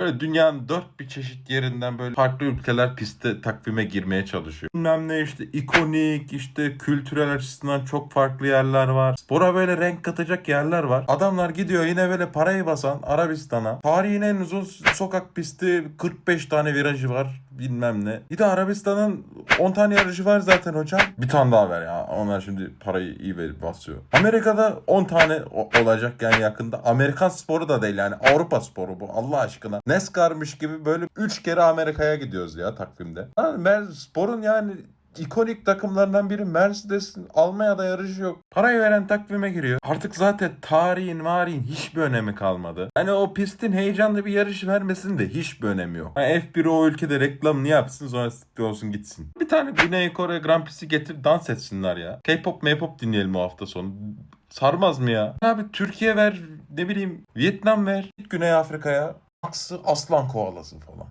Böyle dünyanın dört bir çeşit yerinden böyle farklı ülkeler piste takvime girmeye çalışıyor. Bilmem ne işte ikonik işte kültürel açısından çok farklı yerler var. Spora böyle renk katacak yerler var. Adamlar gidiyor yine böyle parayı basan Arabistan'a. Tarihin en uzun sokak pisti 45 tane virajı var bilmem ne. Bir de Arabistan'ın 10 tane yarışı var zaten hocam. Bir tane daha ver ya. Onlar şimdi parayı iyi verip basıyor. Amerika'da 10 tane olacak yani yakında. Amerikan sporu da değil yani Avrupa sporu bu Allah aşkına. NASCAR'mış gibi böyle 3 kere Amerika'ya gidiyoruz ya takvimde. Ben sporun yani ikonik takımlarından biri Mercedes'in Almanya'da yarışı yok. Parayı veren takvime giriyor. Artık zaten tarihin varihin hiçbir önemi kalmadı. Hani o pistin heyecanlı bir yarış vermesinin de hiçbir önemi yok. Hani F1 o ülkede reklamını yapsın sonra siktir olsun gitsin. Bir tane Güney Kore Grand Prix'si getir dans etsinler ya. K-pop M-pop dinleyelim o hafta sonu. Sarmaz mı ya? Abi Türkiye ver ne bileyim Vietnam ver. Güney Afrika'ya. Aksı aslan koalası falan.